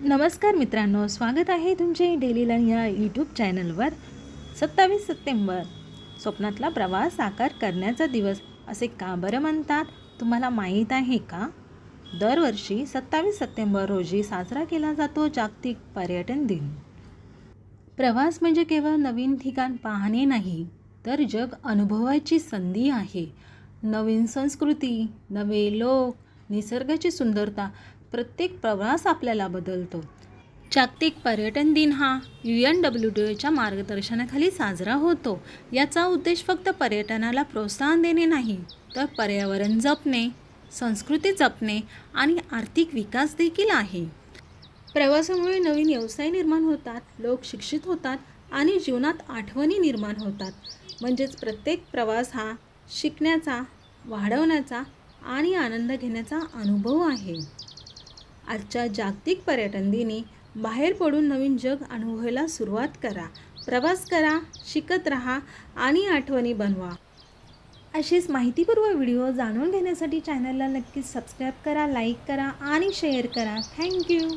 नमस्कार मित्रांनो स्वागत आहे तुमचे डेली लन या यूट्यूब चॅनलवर सत्तावीस सप्टेंबर स्वप्नातला प्रवास साकार करण्याचा दिवस असे का बरं म्हणतात? तुम्हाला माहीत आहे का? दरवर्षी सत्तावीस सप्टेंबर रोजी साजरा केला जातो जागतिक पर्यटन दिन. प्रवास म्हणजे केवळ नवीन ठिकाण पाहणे नाही तर जग अनुभवायची संधी आहे. नवीन संस्कृती नवे लोक निसर्गाची सुंदरता प्रत्येक प्रवास आपल्याला बदलतो. जागतिक पर्यटन दिन हा यू एन डब्ल्यू डी ओच्या मार्गदर्शनाखाली साजरा होतो. याचा उद्देश फक्त पर्यटनाला प्रोत्साहन देणे नाही तर पर्यावरण जपणे संस्कृती जपणे आणि आर्थिक विकास देखील आहे. प्रवासामुळे नवीन व्यवसाय निर्माण होतात लोक शिक्षित होतात आणि जीवनात आठवणी निर्माण होतात. म्हणजेच प्रत्येक प्रवास हा शिकण्याचा वाढवण्याचा आणि आनंद घेण्याचा अनुभव आहे. आजच्या जागतिक पर्यटन दिनी बाहेर पडून नवीन जग अनुभवायला सुरुवात करा. प्रवास करा शिकत राहा आणि आठवणी बनवा. असेच माहितीपूर्व व्हिडिओ जाणून घेण्यासाठी चॅनलला नक्कीच सबस्क्राईब करा लाईक करा आणि शेअर करा. थँक्यू